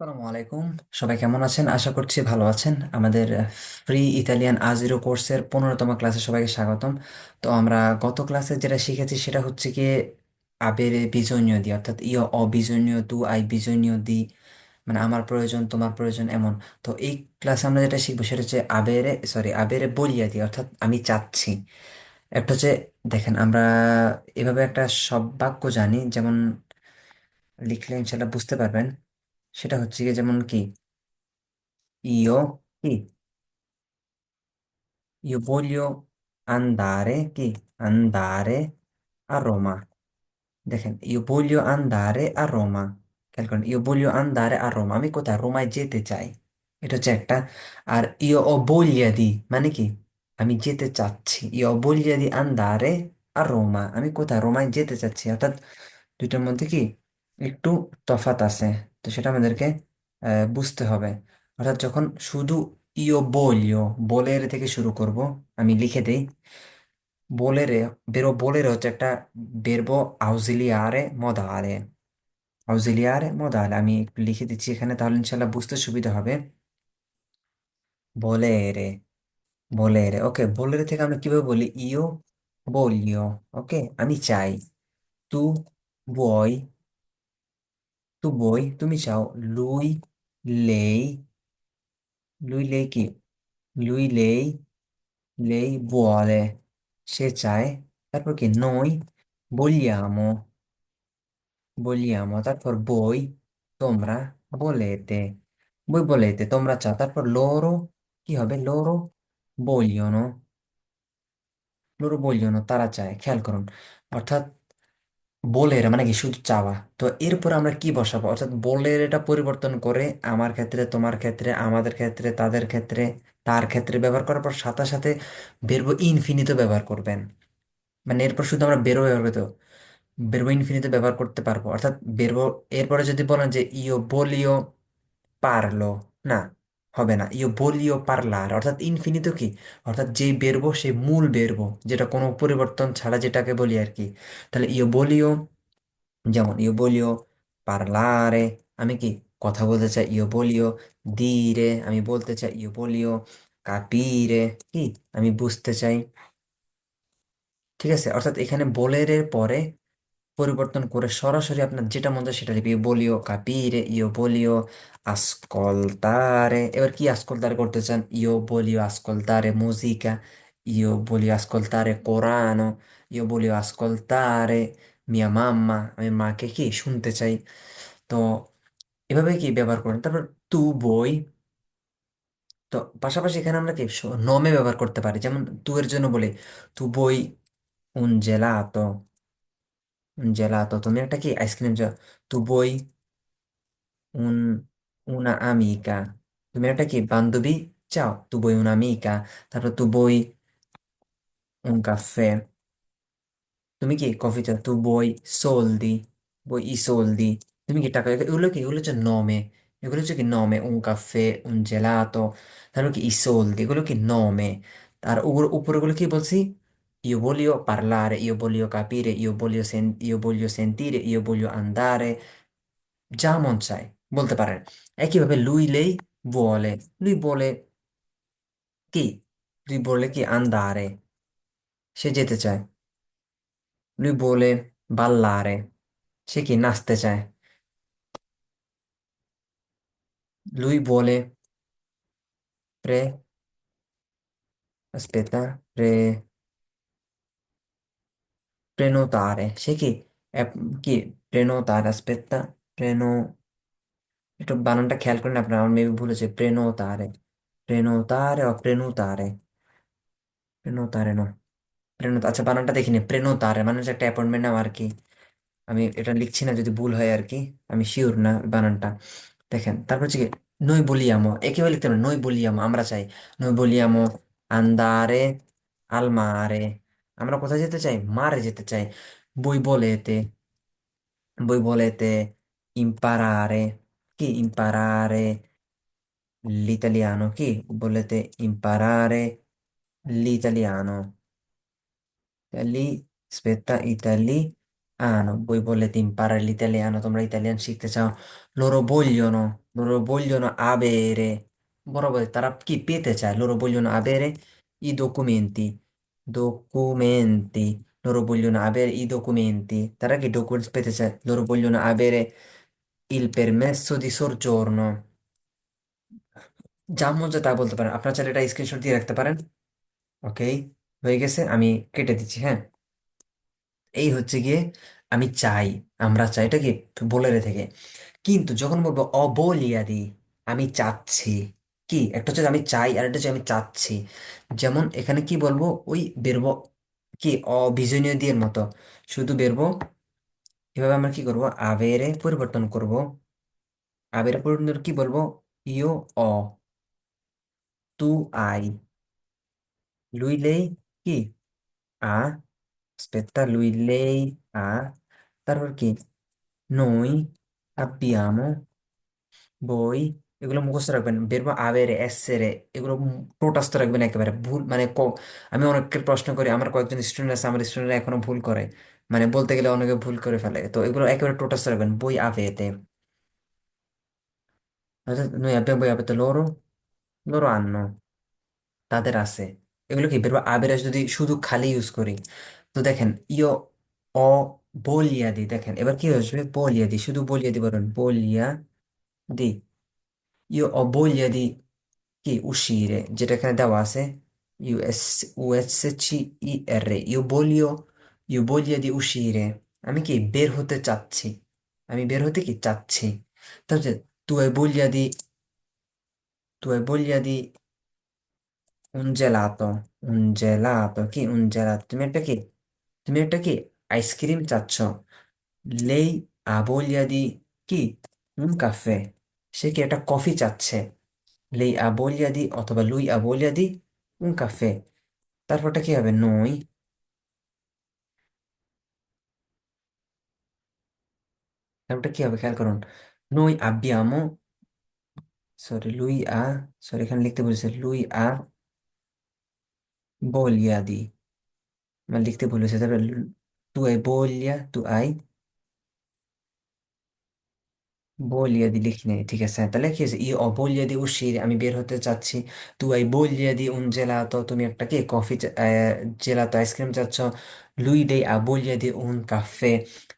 আসসালামু আলাইকুম। সবাই কেমন আছেন? আশা করছি ভালো আছেন। আমাদের ফ্রি ইতালিয়ান আজিরো কোর্সের পনেরোতম ক্লাসে সবাইকে স্বাগতম। তো আমরা গত ক্লাসে যেটা শিখেছি সেটা হচ্ছে কি আবেরে বিজনীয় দি, অর্থাৎ ইয় অবিজনীয় তু আই বিজনীয় দি মানে আমার প্রয়োজন, তোমার প্রয়োজন এমন। তো এই ক্লাসে আমরা যেটা শিখব সেটা হচ্ছে আবেরে সরি আবেরে বলিয়া দি, অর্থাৎ আমি চাচ্ছি। একটা হচ্ছে, দেখেন, আমরা এভাবে একটা সব বাক্য জানি, যেমন লিখলে ইনশাল্লাহ বুঝতে পারবেন। সেটা হচ্ছে গিয়ে যেমন কি? Io, কি? Io voglio andare, কি? Andare a Roma. দেখেন ইউ বলিও আন্দারে আর রোমা খেয়াল করেন ইউ বলিও আন্দারে আর রোমা আমি কোথায়? রোমায় যেতে চাই। এটা হচ্ছে একটা। আর ইও ও বলিয়া দি মানে কি? আমি যেতে চাচ্ছি। ইও বলিয়া দি আন্দারে আর রোমা আমি কোথায়? রোমায় যেতে চাচ্ছি। অর্থাৎ দুইটার মধ্যে কি? একটু তফাৎ আছে। তো সেটা আমাদেরকে বুঝতে হবে। অর্থাৎ যখন শুধু ইও বলিও বলের থেকে শুরু করব, আমি লিখে দেই। বলেরে, বেরো, বলেরে হচ্ছে একটা বেরবো আউজিলিয়ারে মদালে আউজিলিয়ারে মদালে আমি একটু লিখে দিচ্ছি এখানে, তাহলে ইনশাল্লাহ বুঝতে সুবিধা হবে। বলেরে বলেরে, ওকে, বলেরে থেকে আমরা কীভাবে বলি? ইও বলিও ওকে, আমি চাই। তু বই তু বই তুমি চাও লুই লেই লুই লেই কি লুই লেই লেই vuole সে চায় তারপর কি noi vogliamo vogliamo তারপর voi তোমরা volete voi volete তোমরা চাও তারপর loro কি হবে loro vogliono loro vogliono তারা চায় খেয়াল করুন অর্থাৎ বোলের মানে কি? শুধু চাওয়া। তো এরপর আমরা কি বসাবো? অর্থাৎ বোলের এটা পরিবর্তন করে আমার ক্ষেত্রে, তোমার ক্ষেত্রে, আমাদের ক্ষেত্রে, তাদের ক্ষেত্রে, তার ক্ষেত্রে ব্যবহার করার পর সাথে সাথে বেরবো ইনফিনিটো ব্যবহার করবেন। মানে এরপর শুধু আমরা বেরো ব্যবহার করতে বেরবো ইনফিনিটো ব্যবহার করতে পারব। অর্থাৎ বেরবো, এরপরে যদি বলেন যে ইও বলিও পারল, না। হবে না। ইও বলিও পারলার। অর্থাৎ ইনফিনিটো কি? অর্থাৎ যেই বেরবো, সেই মূল বেরবো। যেটা কোনো পরিবর্তন ছাড়া যেটাকে বলি আর কি। তাহলে ইও বলিও, যেমন ইও বলিও পারলারে, আমি কি কথা বলতে চাই? ইও বলিও দিরে, আমি বলতে চাই ইও বলিও কাপিরে, কি? আমি বুঝতে চাই। ঠিক আছে? অর্থাৎ এখানে বলের পরে পরিবর্তন করে সরাসরি আপনার যেটা মন চায় সেটা লিখবে ইও বলিও কাপিরে ইও বলিও আসcoltare এবার কি আসcoltare করতে চান? ইও বলিও ascoltare musica io voglio ascoltare Corano io voglio ascoltare mia mamma আমি মাকে কি শুনতে চাই? তো এভাবে কি ব্যবহার করেন? তারপর তু বই। তো পাশাপাশি এখানে আমরা কি নমে ব্যবহার করতে পারি। যেমন তু এর জন্য বলি, তু বই gelato un gelato তুমি একটা কি আইসক্রিম চাও তু বই un, una amica. তুমি একটা কি বান্ধবী চাও তু বই una amica তারপর তু বই un caffè. তুমি কি কফি চাও তু বই soldi বই ই soldi. তুমি কি টাকা এগুলো কি এগুলো হচ্ছে নমে এগুলো হচ্ছে কি নমে un caffè, un gelato. তারপর কি ই soldi এগুলো কি নমে আর ওগুলো উপরেগুলো কি বলছি Io voglio parlare, io voglio capire, io voglio, sen- io voglio sentire, io voglio andare, যা মন চায় বলতে পারেন একইভাবে লুই লেই vuole lui vuole কি lui vuole কি andare সে যেতে চায় lui vuole ballare সে কি নাচতে চায় lui vuole pre aspetta pre prenotare. সে কি app- কি prenotare, aspetta, preno একটু বানানটা খেয়াল করেন আপনার আমার মেবি ভুল হচ্ছে prenotare. Prenotare o prenotare? Prenotare no. প্রেনত আচ্ছা বানানটা দেখিনি প্রেনতারে মানে হচ্ছে একটা অ্যাপয়েন্টমেন্ট নাও আর কি আমি এটা লিখছি না যদি ভুল হয় আর কি আমি শিওর না বানানটা দেখেন তারপর হচ্ছে কি নই বলিয়ামো একেবারে লিখতে হবে নই বলিয়ামো আমরা চাই নই বলিয়ামো আন্দারে আল মারে আমরা কোথায় যেতে চাই মারে যেতে চাই বই বলেতে বই বলেতে imparare কি imparare l'italiano কি বলেতে imparare l'italiano Italy, aspetta, Italy, Ah, non voi volete imparare l'italiano, তোমরা ইতালিয়ান শিখতে চাও loro vogliono loro vogliono avere বড় বলে তারা কি পেতে চায় loro vogliono avere i documenti Documenti. Loro vogliono avere i documenti. তারা কি documents পেতে চায় loro vogliono avere il permesso di soggiorno. যা মন চায় তা বলতে পারেন আপনার চাইলে এটা স্ক্রিনশট দিয়ে রাখতে পারেন ওকে হয়ে গেছে আমি কেটে দিচ্ছি হ্যাঁ এই হচ্ছে গিয়ে আমি চাই আমরা চাই এটা কি বলে থেকে কিন্তু যখন বলব অবলিয়াদি আমি চাচ্ছি কি? একটা হচ্ছে আমি চাই আর একটা হচ্ছে আমি চাচ্ছি। যেমন এখানে কি বলব? ওই বেরবো, কি? অবিজনীয় দিয়ের মতো। শুধু বেরবো। এভাবে আমরা কি করব? আবেরে পরিবর্তন করব। আবেরে পরিবর্তন কি বলব? ইও, অ। তু, আই। lei কি? আ। aspetta lui lei তারপর কি? noi abbiamo বই। এগুলো মুখস্থ রাখবেন বেরবো আবেরে এসেরে এগুলো টোটাস্থ রাখবেন একেবারে। ভুল মানে ক- আমি অনেকের প্রশ্ন করি, আমার কয়েকজন স্টুডেন্ট আছে, আমার স্টুডেন্টরা এখনও ভুল করে। মানে বলতে গেলে অনেকে ভুল করে ফেলে। তো এগুলো একেবারে টোটাস্থ রাখবেন, বই আবেতে। noi abbiamo boi avete loro loro hanno তাদের আছে। এগুলো কি বেরবো আবেরে যদি শুধু খালি ইউজ করি? তো দেখেন, ইয়, অ বলিয়া দি দেখেন, এবার কি আসবে? বলিয়া দি শুধু বলিয়া দি বলুন বলিয়া দি ইয় অ বলিয়া দি কি uscire. যেটা এখানে দেওয়া আছে ইউএস ইউএসসি ই আর ইউ বলিও ইউ বলিয়া দি uscire আমি কি বের হতে চাচ্ছি আমি বের হতে কি চাচ্ছি তাহলে tu hai voglia di, tu hai voglia di un gelato. Un gelato কি un gelato? তুমি একটা কি তুমি একটা কি আইসক্রিম চাচ্ছ lei ha voglia di কি un caffè. সে কি একটা কফি চাচ্ছে? লেই আ বলিয়া দি অথবা লুই আ বলিয়া দি উন কাফে। তারপরটা কি হবে? নই। তারপরটা কি হবে? খেয়াল করুন। নই আবিয়ামো সরি, লুই আ, সরি, এখানে লিখতে বলেছে লুই আ বলিয়া দি। মানে লিখতে বলেছে তারপরে তু আই বলিয়া, তু আই বলিয়া দি লিখি নেই, ঠিক আছে? তাহলে কি আছে ই অবলিয়া দি ও উশির আমি বের হতে চাচ্ছি। তু আই বলিয়া দি উন জেলা তো তুমি একটা কি, কফি জেলা তো আইসক্রিম চাচ্ছ, লুই দে আ, বলিয়া দি উন কাফে।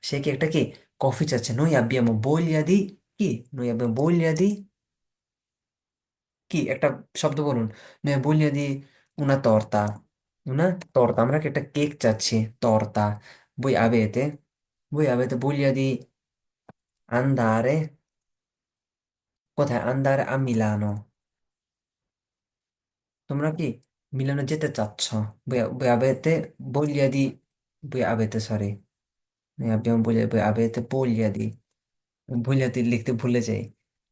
সে কি একটা কি, কফি চাচ্ছে? নই আবি আমি বলিয়া দি কি? নই আবি বলিয়া দি কি? একটা শব্দ বলুন। নই বলিয়া দি উনা তর্তা। উনা তর্তা, আমরা কি একটা কেক চাচ্ছি, তর্তা। বই আবে এতে বই আবে তো বলিয়া দি andare কোথায় andare a Milano তোমরা কি মিলানো যেতে চাচ্ছ voi, voi avete voglia di voi avete sorry noi abbiamo voglia voi avete voglia di voglia di লিখতে ভুলে যাই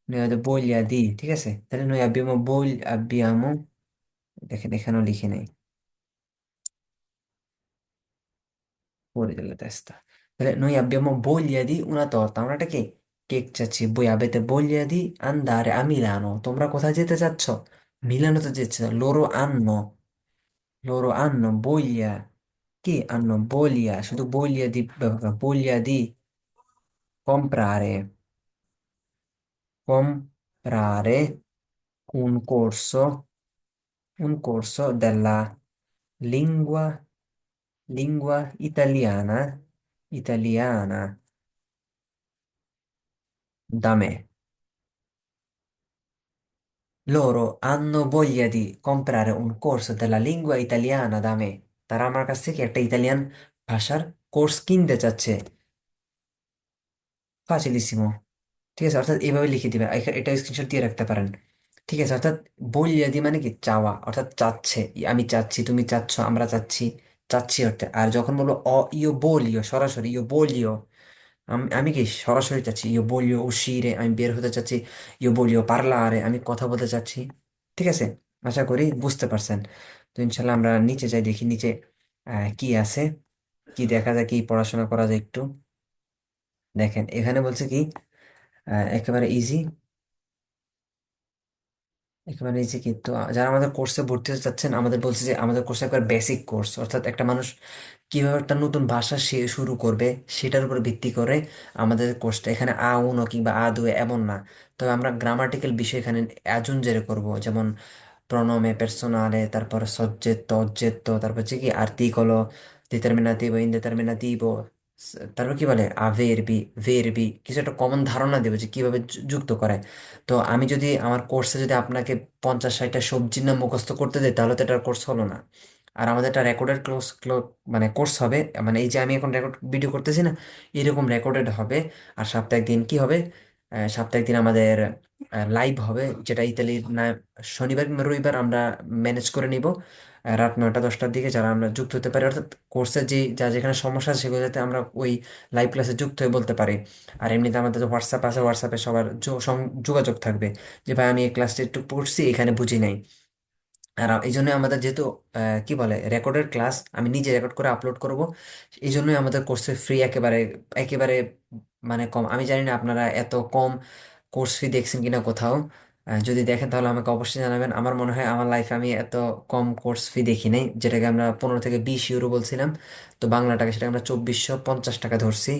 noi avete voglia di ঠিক আছে তাহলে noi abbiamo voglia abbiamo দেখেন এখানেও লিখে নেই fuori della testa তাহলে noi abbiamo voglia di una torta আমরা এটা কি কেক চাচ্ছি voi avete voglia di andare a Milano তোমরা কোথায় যেতে চাচ্ছ মিলানোতে যেতে চাচ্ছ loro hanno loro hanno voglia Chi hanno voglia, শুধু voglia di ব্যবহার করো, voglia di comprare, comprare un corso, un corso della lingua, lingua italiana, Italiana da me. Loro hanno voglia di comprare un corso della lingua italiana da me. তারা আমার কাছ থেকে একটা Italian ভাষার course কিনতে চাচ্ছে ফাচিলিসিমো ঠিক আছে অর্থাৎ এইভাবে লিখে এখা- এটা স্ক্রিনশট দিয়ে রাখতে পারেন ঠিক আছে অর্থাৎ বলিয়া দি মানে কি চাওয়া অর্থাৎ চাচ্ছে আমি চাচ্ছি তুমি চাচ্ছ আমরা চাচ্ছি চাচ্ছি অর্থে আর যখন বলব, অ ইও বলিও, সরাসরি ইও বলিও, আমি আমি কি সরাসরি চাচ্ছি ইও বলিও উশিরে আমি বের হতে চাচ্ছি ইও বলিও, পারলারে, আমি কথা বলতে চাচ্ছি? ঠিক আছে? আশা করি বুঝতে পারছেন। তো ইনশাল্লাহ আমরা নিচে যাই, দেখি নিচে কি আছে, কি দেখা যায়, কি পড়াশোনা করা যায় একটু। দেখেন, এখানে বলছে কি একেবারে ইজি একেবারে ইজি কিন্তু যারা আমাদের কোর্সে ভর্তি হতে চাচ্ছেন আমাদের বলছে যে আমাদের কোর্সে একবার বেসিক কোর্স অর্থাৎ একটা মানুষ কীভাবে একটা নতুন ভাষা সে শুরু করবে, সেটার উপর ভিত্তি করে আমাদের কোর্সটা এখানে আ উনো কিংবা আ দুয়ে এমন না। তবে আমরা গ্রামাটিক্যাল বিষয় এখানে অ্যাজুনজেরে করব, যেমন প্রণমে পের্সোনালে তারপর সজ্জেত্ব অজ্জেত্ব তারপর হচ্ছে কি আর্টিকলো ডিটারমিনাটিভো ইনডিটারমিনাটিভো তারপর কি বলে? আভেরবি ভেরবি কিছু একটা কমন ধারণা দেবে যে কীভাবে যুক্ত করে তো আমি যদি আমার কোর্সে যদি আপনাকে পঞ্চাশ ষাটটা সবজির নাম মুখস্থ করতে দিই তাহলে তো এটার কোর্স হলো না। আর আমাদের একটা রেকর্ডেড ক্লোজ মানে কোর্স হবে মানে এই যে আমি এখন রেকর্ড ভিডিও করতেছি না এরকম রেকর্ডেড হবে। আর সপ্তাহে একদিন কি হবে? আহ, সপ্তাহে একদিন আমাদের লাইভ হবে যেটা ইতালির না শনিবার রবিবার আমরা ম্যানেজ করে নিব। রাত নয়টা, দশটার দিকে যারা আমরা যুক্ত হতে পারি, অর্থাৎ কোর্সের যে যা যেখানে সমস্যা আছে সেগুলো যাতে আমরা ওই লাইভ ক্লাসে যুক্ত হয়ে বলতে পারি। আর এমনিতে আমাদের যে হোয়াটসঅ্যাপ আছে হোয়াটসঅ্যাপে সবার যোগাযোগ থাকবে যে, ভাই, আমি এই ক্লাসটা একটু পড়ছি, এখানে বুঝি নাই। আর এই জন্য আমাদের যেহেতু কি বলে রেকর্ডের ক্লাস আমি নিজে রেকর্ড করে আপলোড করব। এই জন্যই আমাদের কোর্সে ফ্রি একেবারে একেবারে মানে কম। আমি জানি না আপনারা এত কম কোর্স ফি দেখছেন কিনা কোথাও। যদি দেখেন তাহলে আমাকে অবশ্যই জানাবেন। আমার মনে হয় আমার লাইফে আমি এত কম কোর্স ফি দেখি নাই, যেটাকে আমরা পনেরো থেকে বিশ ইউরো বলছিলাম। তো বাংলা টাকা সেটা আমরা চব্বিশশো পঞ্চাশ টাকা ধরছি।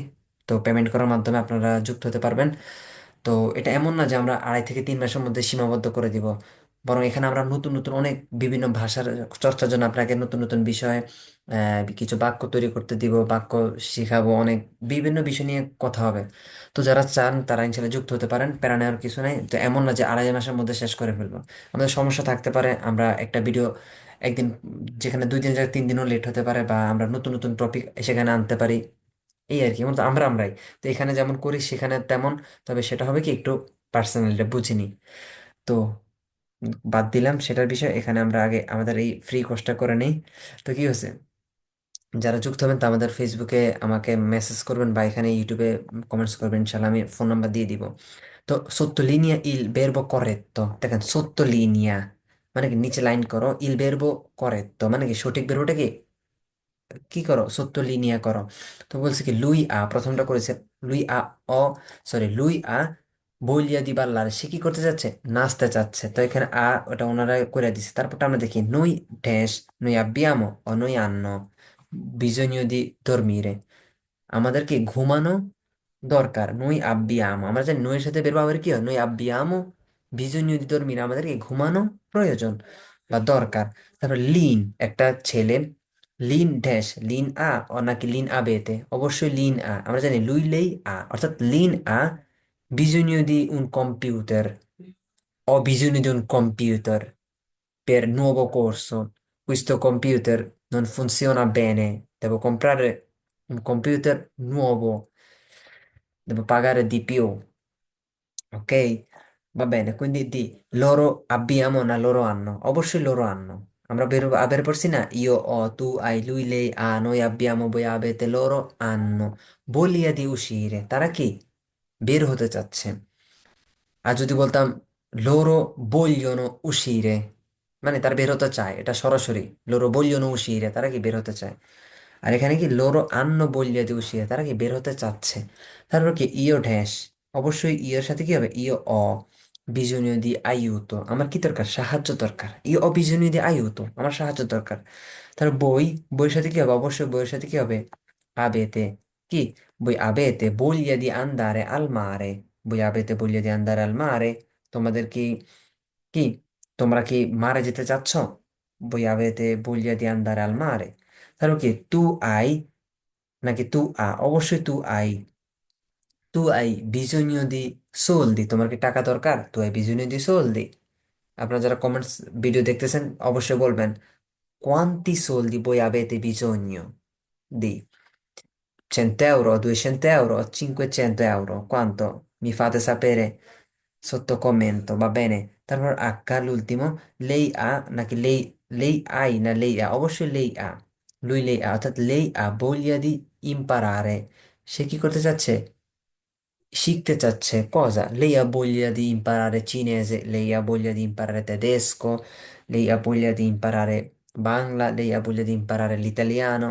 তো পেমেন্ট করার মাধ্যমে আপনারা যুক্ত হতে পারবেন। তো এটা এমন না যে আমরা আড়াই থেকে তিন মাসের মধ্যে সীমাবদ্ধ করে দিব। বরং এখানে আমরা নতুন নতুন অনেক বিভিন্ন ভাষার চর্চার জন্য আপনাকে নতুন নতুন বিষয়ে কিছু বাক্য তৈরি করতে দিব, বাক্য শিখাবো, অনেক বিভিন্ন বিষয় নিয়ে কথা হবে। তো যারা চান তারা ইনশাল্লাহ যুক্ত হতে পারেন, প্যারা নেওয়ার কিছু নাই। তো এমন না যে আড়াই মাসের মধ্যে শেষ করে ফেলব। আমাদের সমস্যা থাকতে পারে, আমরা একটা ভিডিও একদিন, যেখানে দুই দিন তিন দিনও লেট হতে পারে বা আমরা নতুন নতুন টপিক সেখানে আনতে পারি। এই আর কি, আমরা আমরাই। তো এখানে যেমন করি, সেখানে তেমন, তবে সেটা হবে কি একটু পার্সোনালিটা বুঝিনি তো বাদ দিলাম, সেটার বিষয়। এখানে আমরা আগে আমাদের এই ফ্রি কোর্সটা করে নেই। তো কি হয়েছে? যারা যুক্ত হবেন, তা আমাদের ফেসবুকে আমাকে মেসেজ করবেন বা এখানে ইউটিউবে কমেন্টস করবেন ইনশাল্লাহ আমি ফোন নাম্বার দিয়ে দিব। তো sottolinea il verbo corretto দেখেন sottolinea মানে কি? নিচে লাইন করো il verbo corretto মানে কি? সঠিক বেরোটা কি? কি করো? sottolinea করো। তো বলছে কি, লুই আ, প্রথমটা করেছে, লুই আ, অ সরি লুই আ বলিয়া দি বাল্লার সে কি করতে চাচ্ছে নাচতে চাচ্ছে তো এখানে আ, ওটা ওনারা করে দিছে। তারপরটা আমরা দেখি নই ড্যাশ নই abbiamo o noi hanno bisogno di dormire আমাদের কি ঘুমানো দরকার? নই abbiamo আমরা জানি নইয়ের সাথে বের আবার কি হয়? noi abbiamo bisogno di dormire আমাদেরকে ঘুমানো প্রয়োজন বা দরকার। তারপর লিন, একটা ছেলে, লিন ড্যাশ লিন আ ও নাকি লিন আবেতে অবশ্যই লিন আ। আমরা জানি লুই লেই আ, অর্থাৎ লিন আ bisogno di un computer ho bisogno di un computer per nuovo corso questo computer non funziona bene devo comprare un computer nuovo devo pagare di più Ok? Va bene, quindi di loro abbiamo না loro hanno অবশ্যই loro hanno আমরা বের বের পড়ছি না io ho tu hai lui lei ha noi abbiamo voi avete loro hanno voglia di uscire তারা কি বের হতে চাচ্ছে। আর যদি বলতাম loro vogliono uscire মানে তারা বের হতে চায়, এটা সরাসরি। loro vogliono uscire তারা কি বের হতে চায়? আর এখানে কি লোরো আন্ন বলিয়া di uscire তারা কি বের হতে চাচ্ছে? তারপর কি? io ড্যাশ অবশ্যই ইয়ের সাথে কি হবে? io ho bisogno di aiuto আমার কি দরকার? সাহায্য দরকার। ই bisogno di aiuto আমার সাহায্য দরকার। তার বই, বইয়ের সাথে কি হবে? অবশ্যই বইয়ের সাথে কি হবে? avete কি? Voi avete voglia di andare al mare voi avete voglia di andare al mare তোমাদের কি কি তোমরা কি মারে যেতে চাচ্ছ voi avete voglia di andare al mare তারপর কি তু আই নাকি তু আ অবশ্যই তু আই তু আই bisogno di soldi তোমার কি টাকা দরকার তু আই bisogno di soldi আপনারা যারা কমেন্টস ভিডিও দেখতেছেন অবশ্যই বলবেন quanti soldi voi avete bisogno di 100 euro 200 euro 500 euro quanto mi fate sapere sotto commento va bene তারপর আক্কা l'ultimo lei ha নাকি lei lei hai না lei ha অবশ্যই lei ha lui lei ha অর্থাৎ lei ha voglia di imparare সে কি করতে চাচ্ছে শিখতে চাচ্ছে cosa lei ha voglia di imparare cinese lei ha voglia di imparare tedesco lei ha voglia di imparare bangla lei ha voglia di imparare l'italiano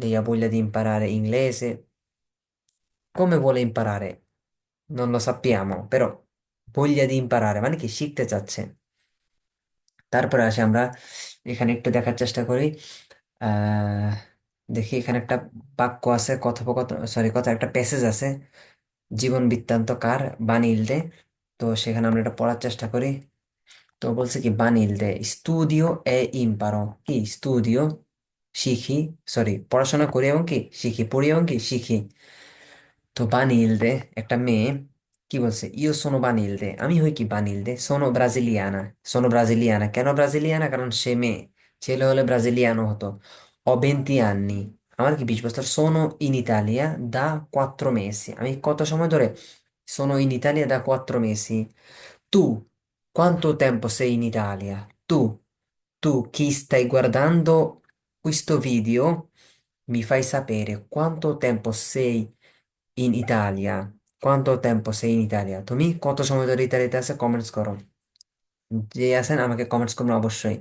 lei ha voglia di imparare inglese? Come vuole imparare? Non lo sappiamo, però voglia di imparare. মানে কি শিখতে চাচ্ছে তারপরে আসে আমরা এখানে একটু দেখার চেষ্টা করি আহ দেখি এখানে একটা বাক্য আছে, কথোপকথন সরি কথা, একটা প্যাসেজ আছে, জীবন বৃত্তান্ত কার? বানিলদে। তো সেখানে আমরা এটা পড়ার চেষ্টা করি। তো বলছে কি, বানিলদে, স্টুডিও এ ইম্পারো। কি, স্টুডিও? শিখি সরি পড়াশোনা করি এবং কি? শিখি পড়ি এবং কি? শিখি তো বানিলদে একটা মেয়ে, কি বলছে? ইও সোনো বানিলদে আমি হই কি বানিলদে সোনো ব্রাজিলিয়ানা। সোনো ব্রাজিলিয়ানা। কেন ব্রাজিলিয়ানা? কারণ সে মেয়ে। ছেলে হলে ব্রাজিলিয়ানো হতো। ho 20 anni আমার কি বিশ বছর? sono in Italia da quattro mesi আমি কত সময় ধরে? sono in Italia da quattro mesi tu quanto tempo sei in Italia? tu tu chi stai guardando questo video mi fai sapere quanto tempo sei in Italia quanto tempo sei in Italia তুমি কত সময় ধরে ইতালিতে আছে comments করো যে আছেন আমাকে কমেন্টস করবেন অবশ্যই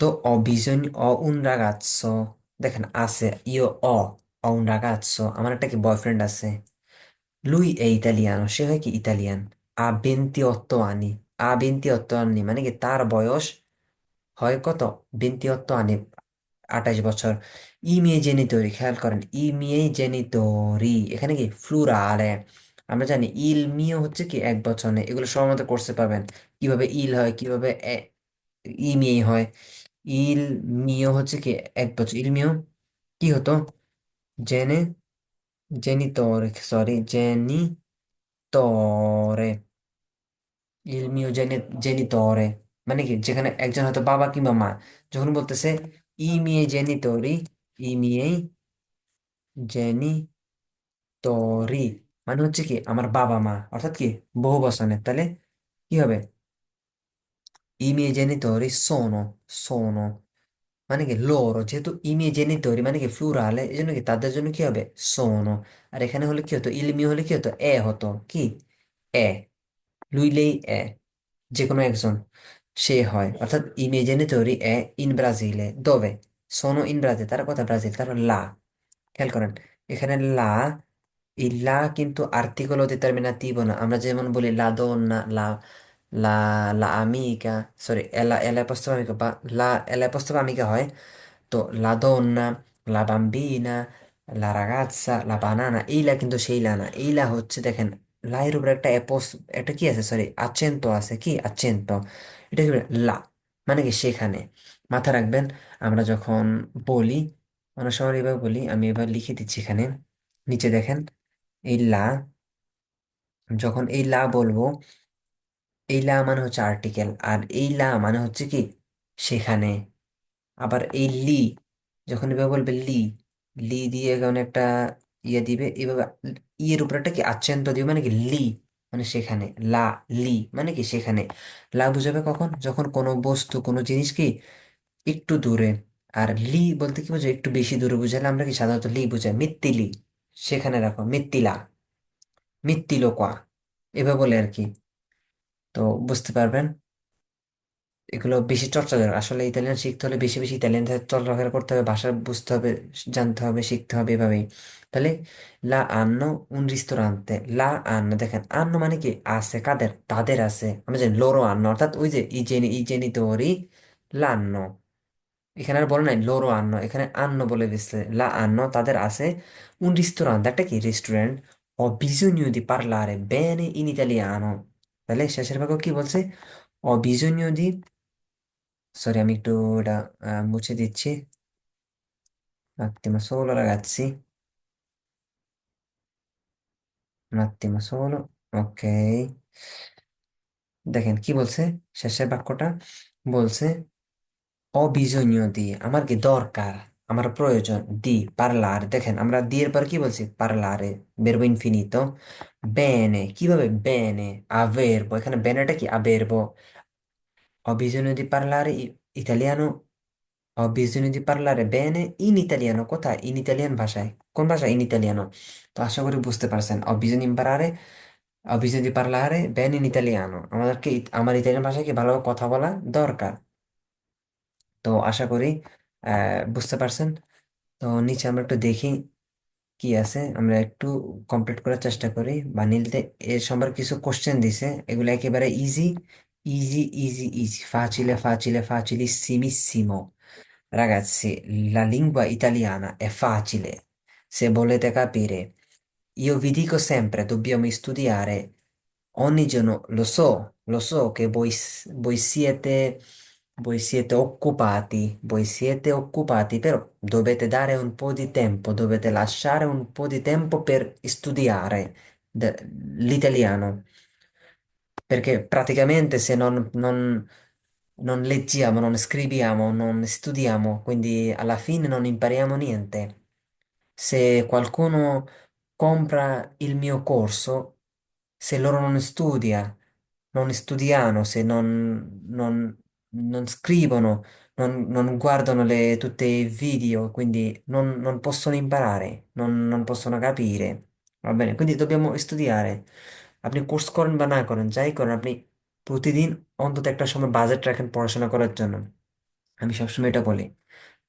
তো ho bisogno ho un ragazzo দেখেন আছে io ho ho un ragazzo আমার একটা কি বয়ফ্রেন্ড আছে lui è italiano সে হয় কি Italian ha 28 anni ha 28 anni মানে কি তার বয়স হয় কত 28 anni আঠাশ বছর। ই মিei genitori খেয়াল করেন ই মিei genitori এখানে কি? ফ্লুরালে। আমরা জানি ইল মিও হচ্ছে কি এক বচনে এগুলো সব আমাদের কোর্সে পাবেন। কীভাবে ইল হয়, কীভাবে এ- ই মিei হয়। ইল মিও হচ্ছে কি এক বছর, ইল মিও কি হতো? জেনে জেনিতরে সরি জেনিতরে ইল মিও জেনে জেনিতরে মানে কি? যেখানে একজন হয়তো বাবা কিংবা মা, যখন বলতেছে ই মিয়ে জেনিতরি ই মিয়ে জেনিতরি মানে হচ্ছে কি, আমার বাবা মা, অর্থাৎ কি, বহু বচনে তাহলে কি হবে? ই মিয়ে জেনিতরি সোনো সোনো মানে কি, loro, যেহেতু i miei genitori মানে কি ফ্লুরালে এই জন্য কি, তাদের জন্য কি হবে? Sono. আর এখানে হলে কি হতো? Mio হলে কি হতো? এ হতো। কি? এ। lei è যে কোনো একজন। সে হয়। অর্থাৎ miei genitori è in Brasile dove sono in Brasile তার কথা ব্রাজিল। তার লা। খেয়াল করেন। এখানে লা এই লা কিন্তু আর্টিকলো ডিটারমিনাটিভো না। আমরা যেমন বলি লা দonna লা লা লা আমিকা সরি এলা এলা অ্যাপোস্ট্রোফ বা লা এলা অ্যাপোস্ট্রোফ আমিকা হয়। তো লা donna, la bambina, la ragazza, la banana এইলা কিন্তু সেই লা না। এইলা হচ্ছে দেখেন লা এর উপরে একটা কি আছে? সরি accento আছে। কি? accento এটা কি? লা মানে কি সেখানে। মাথা রাখবেন, আমরা যখন বলি অনেক সময় এবার বলি, আমি এবার লিখে দিচ্ছি এখানে। নিচে দেখেন, এই লা, যখন এই লা বলব, এই লা মানে হচ্ছে আর্টিকেল আর এই লা মানে হচ্ছে কি? সেখানে। আবার এই লি, যখন এভাবে বলবে লি লি দিয়ে এখানে একটা ইয়ে দিবে, এভাবে ইয়ের উপরে একটা কি আচ্ছান্ত দিবে মানে কি লি। মানে সেখানে, লা, লি মানে কি সেখানে। লা বুঝাবে কখন? যখন কোনো বস্তু, কোনো জিনিস কি একটু দূরে। আর লি বলতে কি বোঝায়? একটু বেশি দূরে বুঝালে আমরা কি সাধারণত লি বুঝাই? মিত্তিলি সেখানে রাখো মিত্তিলা মিত্তিলো কোয়া এভাবে বলে আর কি। তো বুঝতে পারবেন? এগুলো বেশি চর্চা দরকার আসলে ইতালিয়ান শিখতে হলে বেশি বেশি ইতালিয়ান চলাফেরা করতে হবে, ভাষা বুঝতে হবে, জানতে হবে, শিখতে হবে এভাবেই। তাহলে লা আন্নো উন রিস্তোরান্তে, লা আন্নো দেখেন, আন্নো মানে কি? আছে, কাদের? তাদের আছে। আমরা জানি লোরো আন্নো, অর্থাৎ ওই যে ইজেনি ইজেনিটোরি লান্নো এখানে আর বলে নাই, লোরো আন্নো, এখানে আন্নো বলে দিচ্ছে লা আন্নো, তাদের আছে un ristorante একটা কি? Restaurant. ho bisogno di parlare bene in italiano তাহলে শেষের ভাগে কি বলছে? ho bisogno di সরি আমি একটু এটা আহ, মুছে দিচ্ছি un attimo solo ragazzi un attimo solo ok দেখেন কি বলছে শেষের বাক্যটা বলছে ও bisogno di আমার কি দরকার আমার প্রয়োজন দি parlare দেখেন আমরা দি এর পর কি বলছি parlare verbo infinito bene কিভাবে bene averbo এখানে বেনেটা কি averbo Ho bisogno di parlare italiano Ho bisogno di parlare bene in italiano কোথায় ইন ইতালিয়ান ভাষায় কোন ভাষা ইন ইতালিয়ানো তো আশা করি বুঝতে পারছেন ho bisogno di imparare ho bisogno di parlare bene in italiano. আমাদেরকে ইত- আমার ইতালিয়ান ভাষায় কি ভালোভাবে কথা বলা দরকার তো আশা করি আহ, বুঝতে পারছেন তো নিচে আমরা একটু দেখি কি আছে আমরা একটু কমপ্লিট করার চেষ্টা করি বানিলতে এর সম্পর্কে কিছু কোশ্চেন দিছে এগুলো একেবারে easy Easy, easy, easy, facile, facile, facilissimissimo. Ragazzi, la lingua italiana è facile. Se volete capire, io vi dico sempre, dobbiamo studiare ogni giorno. Lo so, lo so che voi, voi siete, voi siete occupati, voi siete occupati, però dovete dare un po' di tempo, dovete lasciare un po' di tempo per studiare l'italiano. Perché praticamente se non, non- non leggiamo, non scriviamo, non studiamo, quindi alla fine non impariamo niente. Se qualcuno compra il mio corso, se loro non studia, non studiano, se non, non- non scrivono, non, non guardano le- tutti i video, quindi non, non possono imparare, non, non possono capire. Va bene, quindi dobbiamo studiare। আপনি course করেন বা না করেন, যাই করেন, আপনি প্রতিদিন অন্তত একটা সময় বাজেট রাখেন পড়াশোনা করার জন্য। আমি সবসময় এটা বলি।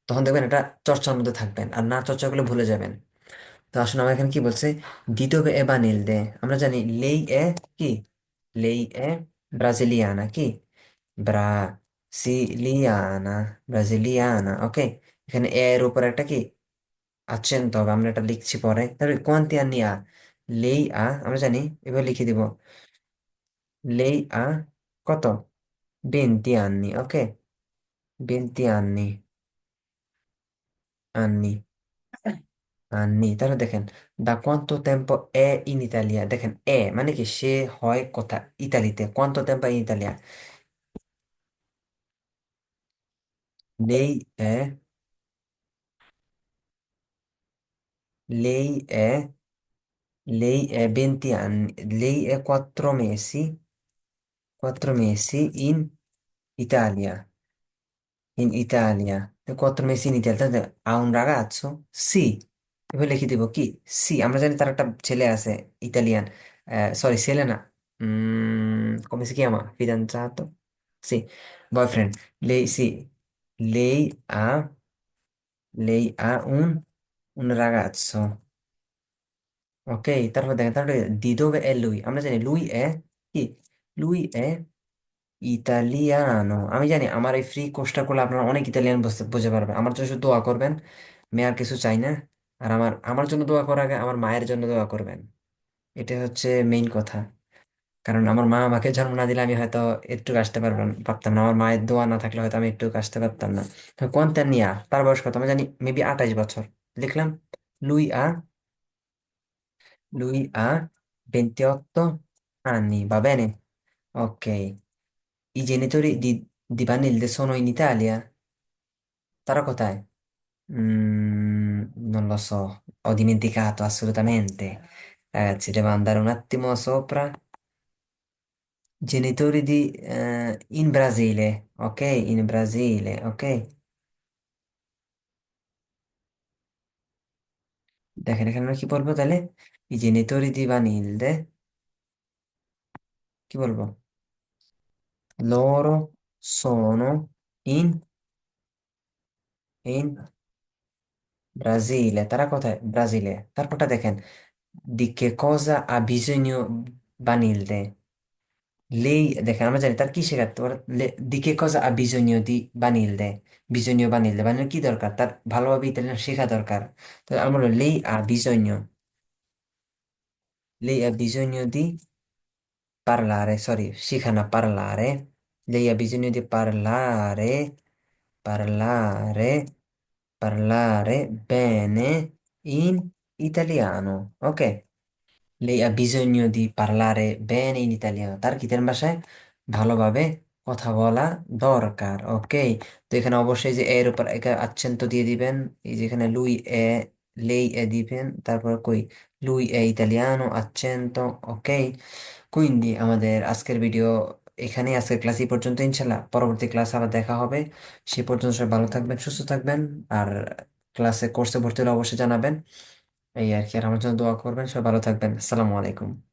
তখন দেখবেন এটা চর্চার মধ্যে থাকবেন আর না চর্চা করলে ভুলে যাবেন। তো আসলে আমার এখানে কি বলছে? Dito e Banilde আমরা জানি লেই এ কি? লেই এ ব্রাজিলিয়ানা কি? ব্রাজিলিয়ানা ব্রাজিলিয়ানা ওকে এখানে এ এর উপর একটা কি? আছেন তবে আমরা এটা লিখছি পরে। তারপরে কোয়ান্তি lei ha আমরা জানি এবার লিখে দিব lei ha কত 20 anni ok 20 anni anni anni তাহলে দেখেন da quanto tempo è in Italia দেখেন è মানে কি সে হয় কোথা ইতালিতে tempo è in Italia lei è lei è lei è 20 anni lei è 4 mesi 4 mesi in Italia in Italia e 4 mesi in Italia তাহলে ha un ragazzo sì এবার লিখে দিব কি সি আমরা জানি তার একটা ছেলে আছে ইতালিয়ান সরি ছেলে না উম, come si chiama fidanzato sì boyfriend lei sì lei ha lei ha un, un ragazzo Ok তারপর দেখেন তারপরে dove è lui. আমরা জানি lui è কি lui è ইতালিয়ানো আমি জানি আমার এই ফ্রি কোর্সটা করলে আপনারা অনেক ইতালিয়ান বুঝতে বুঝতে পারবেন আমার জন্য দোয়া করবেন আমি আর কিছু চাই না আর আমার আমার জন্য দোয়া করার আগে আমার মায়ের জন্য দোয়া করবেন এটা হচ্ছে মেইন কথা কারণ আমার মা আমাকে জন্ম না দিলে আমি হয়তো একটু আসতে পারতাম পারতাম না আমার মায়ের দোয়া না থাকলে হয়তো আমি একটু আসতে পারতাম না তো কোনটা নিয়া তার বয়স কত আমি জানি মেবি আঠাইশ বছর লিখলাম লুই আ Luis a 28 anni va bene ok i genitori di, di Vanilde sono in Italia তারা কোথায় Mm, non lo so, ho dimenticato assolutamente. Ragazzi, devo andare un attimo sopra. Genitori di... eh, in Brasile, ok? In Brasile, ok? দেখেন এখানে আমরা কি বলবো তাহলে i genitori di Vanilde কি বলব loro sono in, in Brasile তারা কোথায় ব্রাজিলে তারপরটা দেখেন di che cosa ha bisogno Vanilde Lei, দেখেন আমরা জানি তার কি শেখাতে di che cosa ha bisogno di Vanilde? Bisogno Vanilde, মানে কি দরকার তার ভালোভাবে ইতালিয়ান শেখা দরকার তো আমরা বলব lei ha bisogno lei ha bisogno di parlare sorry শেখা না parlare lei ha bisogno di parlare parlare parlare bene in italiano ok Lei ha bisogno di parlare bene in italiano তার কি তার ভাষায় ভালোভাবে কথা বলা দরকার ওকে তো এখানে অবশ্যই যে এর উপর একে accento দিয়ে দিবেন এই যেখানে lui è lei è দিবেন তারপর কই lui è italiano, accento, ok? Quindi আমাদের আজকের ভিডিও এখানেই আজকের ক্লাস এই পর্যন্ত ইনশাল্লাহ পরবর্তী ক্লাস আবার দেখা হবে। সে পর্যন্ত সবাই ভালো থাকবেন, সুস্থ থাকবেন, আর ক্লাসে কোর্সে ভর্তি হলে অবশ্যই জানাবেন। এই আর কি, আর আমার জন্য দোয়া করবেন, সবাই ভালো থাকবেন। আসসালামু আলাইকুম।